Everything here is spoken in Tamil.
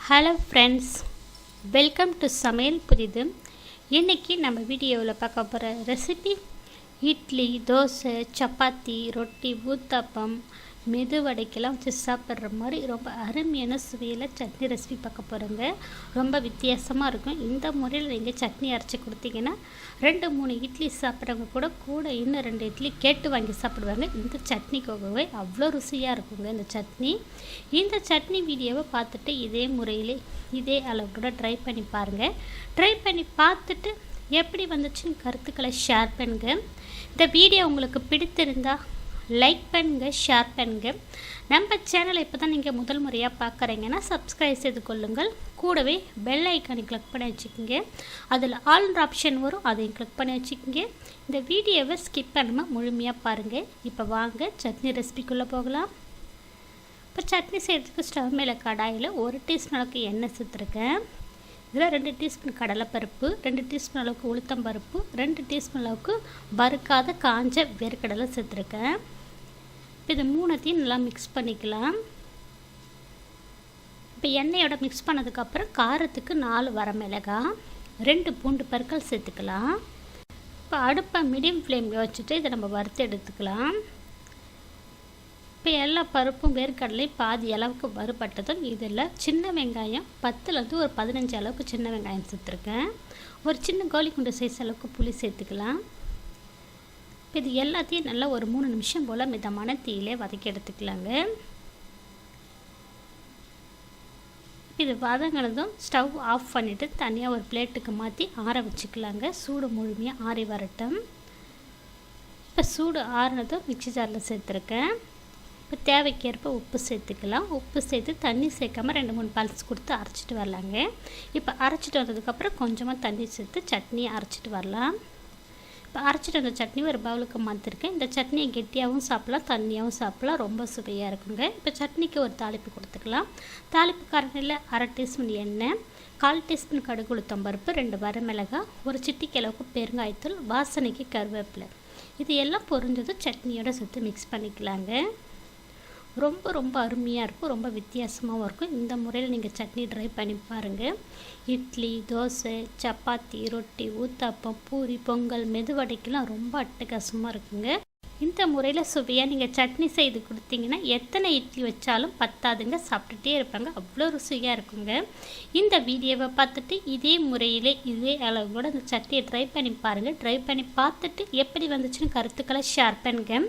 ஹலோ ஃப்ரெண்ட்ஸ் வெல்கம் டு சமையல் புதிது இன்றைக்கி நம்ம வீடியோவில் பார்க்க போகிற ரெசிபி இட்லி தோசை சப்பாத்தி ரொட்டி ஊத்தப்பம் மெதுவடைக்கெல்லாம் வச்சு சாப்பிட்ற மாதிரி ரொம்ப அருமையான சுவையில் சட்னி ரெசிபி பார்க்க போகிறோங்க ரொம்ப வித்தியாசமாக இருக்கும். இந்த முறையில் நீங்கள் சட்னி அரைச்சி கொடுத்தீங்கன்னா ரெண்டு மூணு இட்லி சாப்பிட்றவங்க கூட கூட இன்னும் ரெண்டு இட்லி கேட்டு வாங்கி சாப்பிடுவாங்க. இந்த சட்னி கோகவே அவ்வளோ ருசியாக இருக்குங்க இந்த சட்னி. இந்த சட்னி வீடியோவை பார்த்துட்டு இதே முறையில் இதே அளவு கூட ட்ரை பண்ணி பாருங்கள் ட்ரை பண்ணி பார்த்துட்டு எப்படி வந்துச்சுன்னு கருத்துக்களை ஷேர் பண்ணுங்கள் இந்த வீடியோ உங்களுக்கு பிடித்திருந்தால் லைக் பண்ணுங்கள் ஷேர் பண்ணுங்கள் நம்ம சேனலை இப்போ தான் நீங்கள் முதல் முறையாக பார்க்குறீங்கன்னா சப்ஸ்கிரைப் செய்து கொள்ளுங்கள். கூடவே பெல் ஐக்கானை கிளிக் பண்ணி வச்சுக்கோங்க. அதில் ஆல்ன்ற ஆப்ஷன் வரும் அதையும் கிளிக் பண்ணி வச்சுக்கோங்க. இந்த வீடியோவை ஸ்கிப் பண்ணாமல் முழுமையாக பாருங்கள் இப்போ வாங்க சட்னி ரெசிபிக்குள்ளே போகலாம். இப்போ சட்னி செய்கிறதுக்கு ஸ்டவ் மேலே கடாயில் ஒரு டீஸ்பூன் அளவுக்கு எண்ணெய் சேர்த்துருக்கேன். இதில் ரெண்டு டீஸ்பூன் கடலைப்பருப்பு ரெண்டு டீஸ்பூன் அளவுக்கு உளுத்தம்பருப்பு ரெண்டு டீஸ்பூன் அளவுக்கு வறுக்காத காஞ்ச வேர்க்கடலை சேர்த்துருக்கேன். இது மூணுத்தையும் நல்லா மிக்ஸ் பண்ணிக்கலாம். இப்போ எண்ணெயோட மிக்ஸ் பண்ணதுக்கப்புறம் காரத்துக்கு நாலு வரமிளகாய் ரெண்டு பூண்டு பற்கள் சேர்த்துக்கலாம். இப்போ அடுப்பை மீடியம் ஃப்ளேமில் வச்சுட்டு இதை நம்ம வறுத்து எடுத்துக்கலாம். இப்போ எல்லா பருப்பும் வேர்க்கடலையும் பாதி அளவுக்கு வறுபட்டதும் இதில் சின்ன வெங்காயம் பத்துலேருந்து ஒரு பதினஞ்சு அளவுக்கு சின்ன வெங்காயம் சேர்த்துருக்கேன். ஒரு சின்ன கோழி குண்டு சைஸ் அளவுக்கு புளி சேர்த்துக்கலாம். இப்போ இது எல்லாத்தையும் நல்லா ஒரு மூணு நிமிஷம் போல் மிதமான தீயிலே வதக்கி எடுத்துக்கலாங்க. இது வதங்கினதும் ஸ்டவ் ஆஃப் பண்ணிவிட்டு தனியாக ஒரு பிளேட்டுக்கு மாற்றி ஆற வச்சுக்கலாங்க. சூடு முழுமையாக ஆறி வரட்டும். இப்போ சூடு ஆறினதும் மிக்சி ஜாரில் சேர்த்துருக்கேன். இப்போ தேவைக்கேற்ப உப்பு சேர்த்துக்கலாம். உப்பு சேர்த்து தண்ணி சேர்க்காம ரெண்டு மூணு பல்ஸ் கொடுத்து அரைச்சிட்டு வரலாங்க. இப்போ அரைச்சிட்டு வந்ததுக்கப்புறம் கொஞ்சமாக தண்ணி சேர்த்து சட்னி அரைச்சிட்டு வரலாம். அரைச்சிட்டு வந்த சட்னி ஒரு பவுலுக்கு மாற்றிருக்கேன் இந்த சட்னியை கெட்டியாகவும் சாப்பிட்லாம் தண்ணியாகவும் சாப்பிட்லாம். ரொம்ப சுவையாக இருக்குங்க. இப்போ சட்னிக்கு ஒரு தாளிப்பு கொடுத்துக்கலாம். தாளிப்பு காரணியில் அரை டீஸ்பூன் எண்ணெய் கால் டீஸ்பூன் கடுகு உளுத்தம்பருப்பு ரெண்டு வரமிளகாய் ஒரு சிட்டிக்கிலவுக்கு பெருங்காயத்தூள் வாசனைக்கு கருவேப்பிலை. இது எல்லாம் பொரிஞ்சதும் சட்னியோட சேர்த்து மிக்ஸ் பண்ணிக்கலாங்க. ரொம்ப ரொம்ப அருமையாக இருக்கும் ரொம்ப வித்தியாசமாகவும் இருக்கும். இந்த முறையில் நீங்கள் சட்னி ட்ரை பண்ணி பாருங்கள் இட்லி தோசை சப்பாத்தி ரொட்டி ஊத்தாப்பம் பூரி பொங்கல் மெதுவடைக்கெல்லாம் ரொம்ப அட்டகாசமாக இருக்குங்க. இந்த முறையில் சுவையாக நீங்கள் சட்னி செய்து கொடுத்தீங்கன்னா எத்தனை இட்லி வச்சாலும் பத்தாதுங்க சாப்பிட்டுட்டே இருப்பாங்க. அவ்வளோ ருசியாக இருக்குங்க. இந்த வீடியோவை பார்த்துட்டு இதே முறையில் இதே அளவோட அந்த சட்னியை ட்ரை பண்ணி பாருங்கள் ட்ரை பண்ணி பார்த்துட்டு எப்படி வந்துச்சுன்னு கருத்துக்களை ஷேர் பண்ணுங்கள்